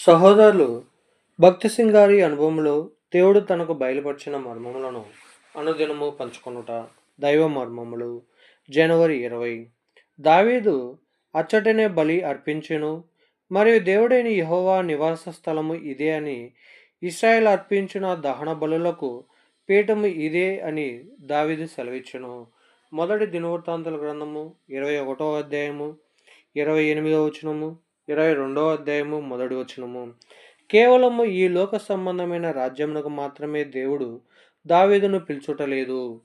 సహోదరులు భక్తి సింగ్ గారి అనుభవంలో దేవుడు తనకు బయలుపరిచిన మర్మములను అనుదినము పంచుకొనుట దైవ మర్మములు. జనవరి ఇరవై. దావీదు అచ్చటనే బలి అర్పించెను. మరియు దేవుడైన యహోవా నివాస స్థలము ఇదే అని ఇస్రాయల్ అర్పించిన దహన బలులకు పీఠము ఇదే అని దావీదు సెలవిచ్చెను. మొదటి దినవృత్తాంతుల గ్రంథము ఇరవై ఒకటో అధ్యాయము ఇరవై ఎనిమిదవ వచనము ఇరవై రెండవ అధ్యాయము మొదటి వచనము. కేవలము ఈ లోక సంబంధమైన రాజ్యమునకు మాత్రమే దేవుడు దావీదును పిలుచుటలేదు.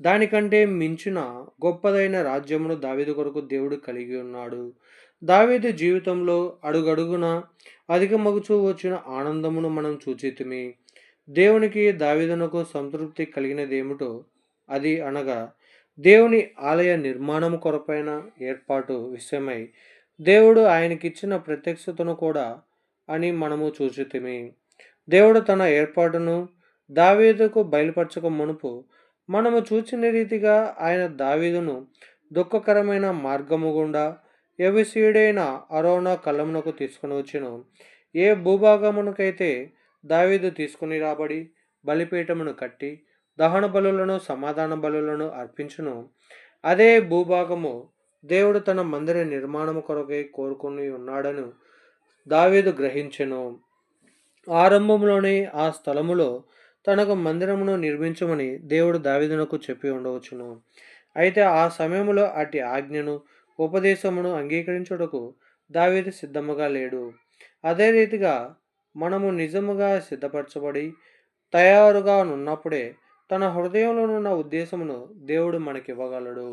దానికంటే మించిన గొప్పదైన రాజ్యమును దావీదు కొరకు దేవుడు కలిగి ఉన్నాడు. దావీదు జీవితంలో అడుగడుగున అధికమగుచూ వచ్చిన ఆనందమును మనం చూచితిమి. దేవునికి దావీదునకు సంతృప్తి కలిగినదేమిటో అది అనగా దేవుని ఆలయ నిర్మాణము కొరపైన ఏర్పాటు విషయమై దేవుడు ఆయనకిచ్చిన ప్రత్యక్షతను కూడా అని మనము చూచితిమి. దేవుడు తన ఏర్పాటును దావీదుకు బయలుపరచక మునుపు మనము చూచిన రీతిగా ఆయన దావీదును దుఃఖకరమైన మార్గము గుండా యవిసీయుడైన అరోనా కలమునకు తీసుకుని వచ్చిన. ఏ భూభాగమునకైతే దావీదు తీసుకుని రాబడి బలిపీఠమును కట్టి దహన బలులను సమాధాన బలులను అర్పించును అదే భూభాగము దేవుడు తన మందిర నిర్మాణము కొరకై కోరుకుని ఉన్నాడని దావీదు గ్రహించెను. ఆరంభంలోనే ఆ స్థలములో తనకు మందిరమును నిర్మించమని దేవుడు దావీదునకు చెప్పి ఉండవచ్చును. అయితే ఆ సమయంలో అటు ఆజ్ఞను ఉపదేశమును అంగీకరించుటకు దావీదు సిద్ధముగా లేడు. అదే రీతిగా మనము నిజముగా సిద్ధపరచబడి తయారుగా ఉన్నప్పుడే తన హృదయంలోనున్న ఉద్దేశమును దేవుడు మనకివ్వగలడు.